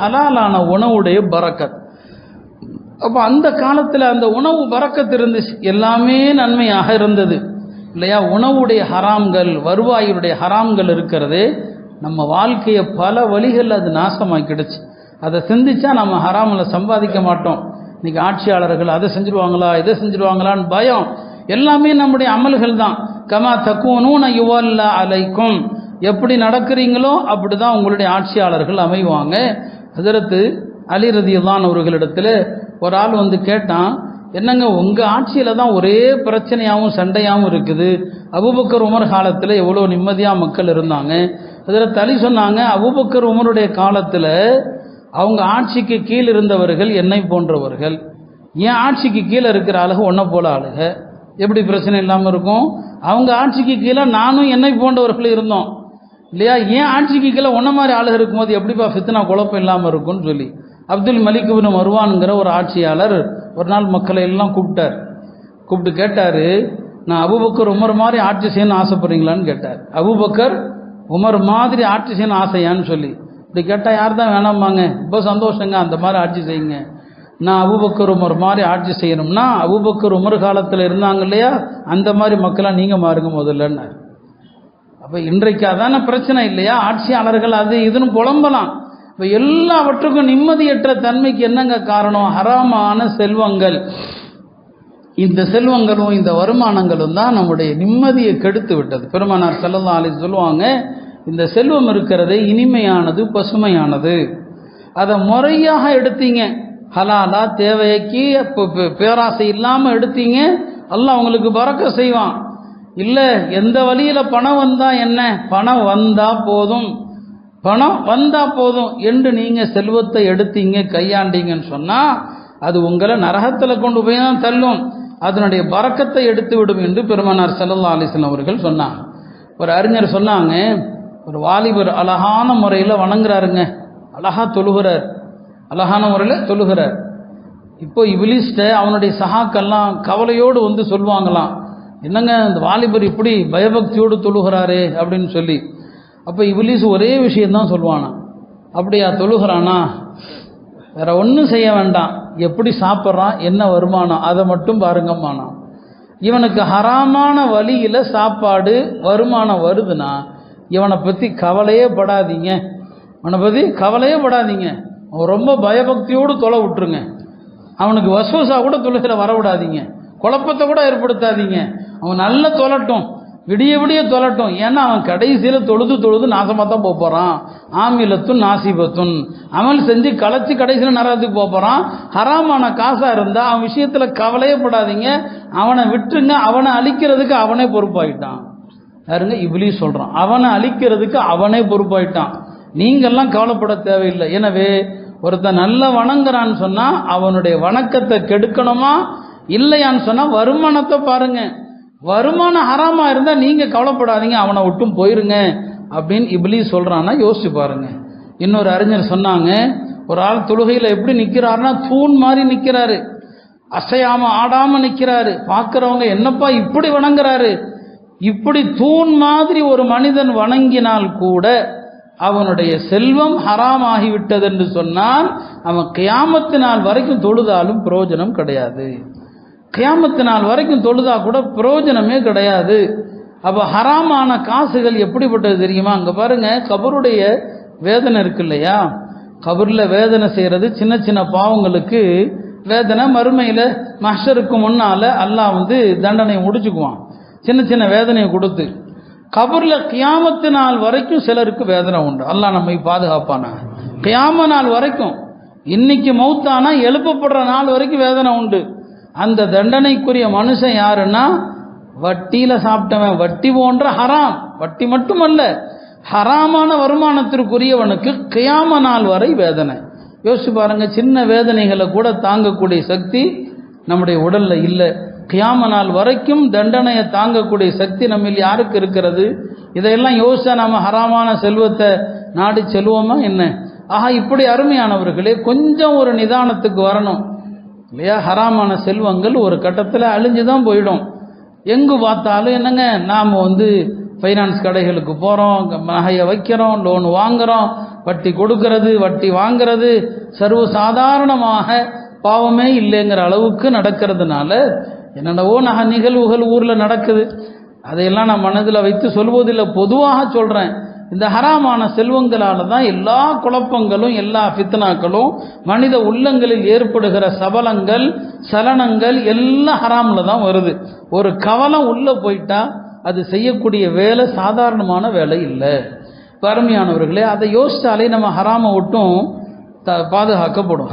ஹலாலான உணவுடைய பறக்கத். அப்போ அந்த காலத்தில் அந்த உணவு பறக்கத்து இருந்துச்சு. எல்லாமே நன்மையாக இருந்தது. இல்லையா? உணவுடைய ஹராம்கள் வருவாயுடைய ஹராம்கள் இருக்கிறது. நம்ம வாழ்க்கையை பல வழிகளில் அது நாசமாக்கிடுச்சு. அதை சிந்திச்சா நம்ம ஹராமில் சம்பாதிக்க மாட்டோம். இன்னைக்கு ஆட்சியாளர்கள் அதை செஞ்சுருவாங்களா இதை செஞ்சுருவாங்களான்னு பயம். எல்லாமே நம்முடைய அமல்கள் தான். கமா தக்குவனூன யுவல்ல அலைக்கும். எப்படி நடக்கிறீங்களோ அப்படி தான் உங்களுடைய ஆட்சியாளர்கள் அமைவாங்க. ஹசரத்து அலி ரதியுல்லான் அவர்களிடத்தில் ஒரு ஆள் வந்து கேட்டான் என்னங்க உங்கள் ஆட்சியில் தான் ஒரே பிரச்சனையாகவும் சண்டையாகவும் இருக்குது. அபுபக்கர் உமர் காலத்தில் எவ்வளோ நிம்மதியாக மக்கள் இருந்தாங்க. அதில் தலி சொன்னாங்க அபுபக்கர் உமருடைய காலத்தில் அவங்க ஆட்சிக்கு கீழ் இருந்தவர்கள் என்னை போன்றவர்கள். என் ஆட்சிக்கு கீழே இருக்கிற ஆளுக ஒன்றை போல ஆளுக. எப்படி பிரச்சனை இல்லாமல் இருக்கும்? அவங்க ஆட்சிக்கு கீழே நானும் என்னை போன்றவர்கள் இருந்தோம். இல்லையா? ஏன் ஆட்சிக்கு கீழே ஒன்றை மாதிரி ஆளுக இருக்கும்போது எப்படிப்பா ஃபித்னா குழப்பம் இல்லாமல் இருக்கும்னு சொல்லி. அப்துல் மலிக் இப்னு மருவான்ங்கிற ஒரு ஆட்சியாளர் ஒரு நாள் மக்களை எல்லாம் கூப்பிட்டார். கூப்பிட்டு கேட்டார் நான் அபுபக்கர் உமர் மாதிரி ஆட்சி செய்யணும்னு ஆசைப்படுறீங்களான்னு கேட்டார். அபுபக்கர் உமர் மாதிரி ஆட்சி செய்யணும் ஆசையான்னு சொல்லி. இப்படி கேட்டால் யார் தான் வேணாமாங்க ரொம்ப சந்தோஷங்க அந்த மாதிரி ஆட்சி செய்யுங்க. நான் அபுபக்கர் உமர் மாதிரி ஆட்சி செய்யணும்னா அபுபக்கர் உமர் காலத்தில் இருந்தாங்க இல்லையா? அந்த மாதிரி மக்களாக நீங்கள் மாறுங்க முதல்லன்னார். அப்போ இன்றைக்கு அதான பிரச்சனை இல்லையா? ஆட்சியாளர்கள் அது இதுன்னு புலம்பலாம். இப்போ எல்லாவற்றுக்கும் நிம்மதியற்ற தன்மைக்கு என்னங்க காரணம்? ஹராமான செல்வங்கள். இந்த செல்வங்களும் இந்த வருமானங்களும் தான் நம்முடைய நிம்மதியை கெடுத்து விட்டது. பெருமானார் செல்லல்லா அலி சொல்லுவாங்க இந்த செல்வம் இருக்கிறது இனிமையானது பசுமையானது. அதை முறையாக எடுத்தீங்க. ஹலாலா தேவைக்கு பேராசை இல்லாமல் எடுத்தீங்க. எல்லாம் உங்களுக்கு பறக்க செய்வான். இல்லை எந்த வழியில் பணம் வந்தா என்ன? பணம் வந்தா போதும். பணம் வந்தா போதும் என்று நீங்க செல்வத்தை எடுத்தீங்க கையாண்டீங்கன்னு சொன்னா அது உங்களை நரகத்தில் கொண்டு போய் தான் தள்ளும். அதனுடைய பறக்கத்தை எடுத்து விடும் என்று பெருமனார் செல்லல்லா அலிஸ்லாம் அவர்கள் சொன்னாங்க. ஒரு அறிஞர் சொன்னாங்க ஒரு வாலிபர் அழகான முறையில் வணங்குறாருங்க. அழகா தொழுகிறார். அழகான முறையில் தொழுகிறார். இப்போ இபிலிஸ்ட அவனுடைய சகாக்கெல்லாம் கவலையோடு வந்து சொல்லுவாங்களாம். என்னங்க இந்த வாலிபர் இப்படி பயபக்தியோடு தொழுகிறாரே அப்படின்னு சொல்லி. அப்போ இவ்லீஸ் ஒரே விஷயந்தான் சொல்லுவானா? அப்படியா தொழுகிறானா? வேற ஒன்றும் செய்ய வேண்டாம். எப்படி சாப்பிட்றான்? என்ன வருமானம்? அதை மட்டும் பாருங்கம்மானா. இவனுக்கு ஹராமான வழியில் சாப்பாடு வருமானம் வருதுன்னா இவனை பற்றி கவலையே படாதீங்க. அவனை பற்றி கவலையே படாதீங்க. அவன் ரொம்ப பயபக்தியோடு தொலை விட்டுருங்க. அவனுக்கு வசூசா கூட தொழுகையில் வர விடாதீங்க குழப்பத்தை கூட ஏற்படுத்தாதீங்க. அவன் நல்ல தொலட்டும். விடிய விடிய தொலட்டும். ஏன்னா அவன் கடைசியில் தொழுது தொழுது நாசமாக தான் போகிறான் ஆமிலத்தும் நாசிபத்தும் அமல் செஞ்சு களைச்சி கடைசியில் நரகத்துக்கு போகிறான் ஹராமான காசாக இருந்தால் அவன் விஷயத்தில் கவலையே படாதீங்க. அவனை விட்டுருங்க. அவனை அழிக்கிறதுக்கு அவனே பொறுப்பாயிட்டான். யாருங்க இவ்ளி சொல்கிறான் அவனை அழிக்கிறதுக்கு அவனே பொறுப்பாயிட்டான். நீங்கள்லாம் கவலைப்பட தேவையில்லை. எனவே ஒருத்தன் நல்ல வணங்குறான்னு சொன்னால் அவனுடைய வணக்கத்தை கெடுக்கணுமா? இல்லையான்னு சொன்னால் வருமானத்தை பாருங்கள் வருமானம் ஹராமா இருந்தால் நீங்கள் கவலைப்படாதீங்க அவனை விட்டும் போயிருங்க அப்படின்னு இப்லி சொல்கிறான்னா யோசிச்சு பாருங்க. இன்னொரு அறிஞர் சொன்னாங்க ஒரு ஆள் தொழுகையில் எப்படி நிற்கிறாருன்னா தூண் மாதிரி நிற்கிறாரு அசையாம ஆடாம நிற்கிறாரு பார்க்குறவங்க என்னப்பா இப்படி வணங்குறாரு? இப்படி தூண் மாதிரி ஒரு மனிதன் வணங்கினால் கூட அவனுடைய செல்வம் ஹராம் ஆகிவிட்டது என்று சொன்னால் அவன் கியாமத்து நாள் வரைக்கும் தொழுதாலும் பிரயோஜனம் கிடையாது. கியாமத்து நாள் வரைக்கும் தொழுதா கூட பிரயோஜனமே கிடையாது. அப்போ ஹராமான காசுகள் எப்படிப்பட்டது தெரியுமா? அங்கே பாருங்க கபருடைய வேதனை இருக்கு இல்லையா? கபரில் வேதனை செய்கிறது சின்ன சின்ன பாவங்களுக்கு வேதனை. மறுமையில் மஷருக்கு முன்னால் அல்லாஹ் வந்து தண்டனை முடிச்சுக்குவான். சின்ன சின்ன வேதனையை கொடுத்து. கபரில் கியாமத்து நாள் வரைக்கும் சிலருக்கு வேதனை உண்டு. அல்லாஹ் நம்மை பாதுகாப்பானா? கியாம நாள் வரைக்கும். இன்னைக்கு மௌத்தானா எழுப்பப்படுற நாள் வரைக்கும் வேதனை உண்டு. அந்த தண்டனைக்குரிய மனுஷன் யாருன்னா? வட்டியில் சாப்பிட்டவன். வட்டி போன்ற ஹராம். வட்டி மட்டுமல்ல ஹராமான வருமானத்திற்குரியவனுக்கு கியாம நாள் வரை வேதனை. யோசிச்சு பாருங்க சின்ன வேதனைகளை கூட தாங்கக்கூடிய சக்தி நம்முடைய உடல்ல இல்லை. கியாம நாள் வரைக்கும் தண்டனையை தாங்கக்கூடிய சக்தி நம்மில் யாருக்கு இருக்கிறது? இதையெல்லாம் யோசிச்சா நாம ஹராமான செல்வத்தை நாடி செல்வோமா என்ன? ஆஹா இப்படி அருமையானவர்களே கொஞ்சம் ஒரு நிதானத்துக்கு வரணும். இல்லையா? ஹராமான செல்வங்கள் ஒரு கட்டத்தில் அழிஞ்சு தான் போயிடும். எங்கு பார்த்தாலும் என்னங்க? நாம் வந்து ஃபைனான்ஸ் கடைகளுக்கு போகிறோம் நகையை வைக்கிறோம் லோன் வாங்குகிறோம் வட்டி கொடுக்கறது வட்டி வாங்கிறது சர்வ சாதாரணமாக பாவமே இல்லைங்கிற அளவுக்கு நடக்கிறதுனால என்னென்னவோ நக நிகழ்வுகள் ஊரில் நடக்குது. அதையெல்லாம் நான் மனதில் வைத்து சொல்வதில்லை. பொதுவாக சொல்கிறேன் இந்த ஹராமான செல்வங்களால தான் எல்லா குழப்பங்களும் எல்லா ஃபித்னாக்களும் மனித உள்ளங்களில் ஏற்படுகிற சபலங்கள் சலனங்கள் எல்லாம் ஹராமில் தான் வருது. ஒரு கவலம் உள்ளே போயிட்டா அது செய்யக்கூடிய வேலை சாதாரணமான வேலை இல்லை. பருமையானவர்களே அதை யோசித்தாலே நம்ம ஹராமை ஒட்டும் த பாதுகாக்கப்படும்.